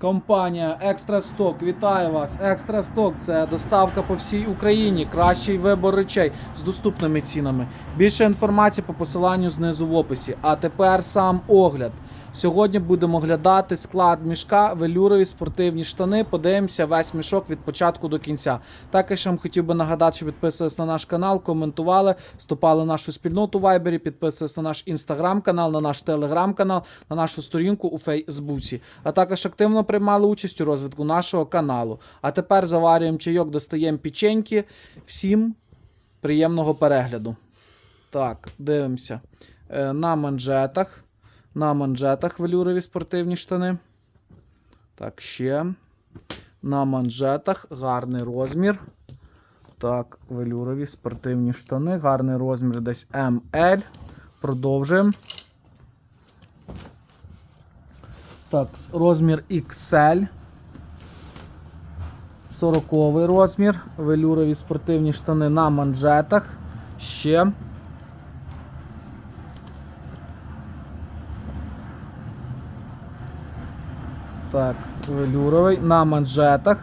Компанія Екстра Сток вітає вас. Екстра Сток це доставка по всій Україні, кращий вибор речей з доступними цінами. Більше інформації по посиланню знизу в описі. А тепер сам огляд. Сьогодні будемо оглядати склад мішка, велюрові спортивні штани. Подивимося весь мішок від початку до кінця. Також вам хотів би нагадати, що підписувались на наш канал, коментували, вступали в нашу спільноту в Вайбері, підписувались на наш інстаграм-канал, на наш телеграм-канал, на нашу сторінку у Фейсбуці. А також активно приймали участь у розвитку нашого каналу. А тепер заварюємо чайок, достаємо печеньки. Всім приємного перегляду. Так, дивимося. Е, на манжетах. На манжетах велюрові спортивні штани. Так, ще. На манжетах гарний розмір. Так, велюрові спортивні штани. Гарний розмір десь ML. Продовжуємо. Так, розмір XL. 40 розмір. Велюрові спортивні штани на манжетах. Ще. Так, велюровий на манжетах.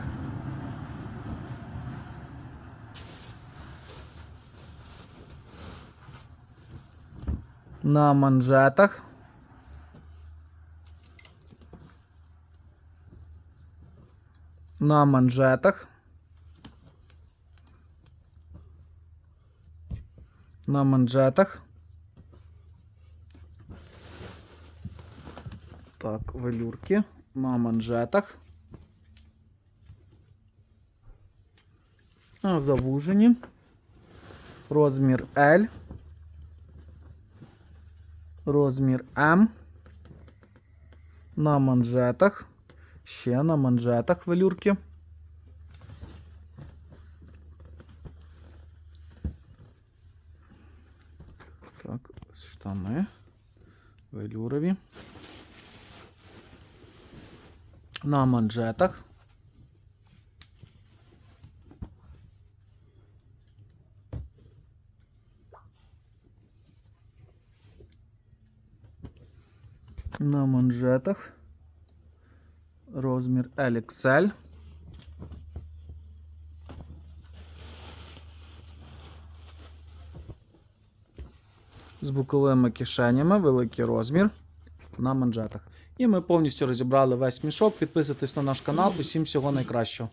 На манжетах. На манжетах. На манжетах. Так, велюрки на манжетах. Завужені. Розмір L. Розмір М. На манжетах. Ще на манжетах велюрки. Так, штани. Велюрові. На манжетах. На манжетах. Розмір LXL. З боковими кишенями, великий розмір на манжетах. І ми повністю розібрали весь мішок. Підписуйтесь на наш канал. Усім всього найкращого.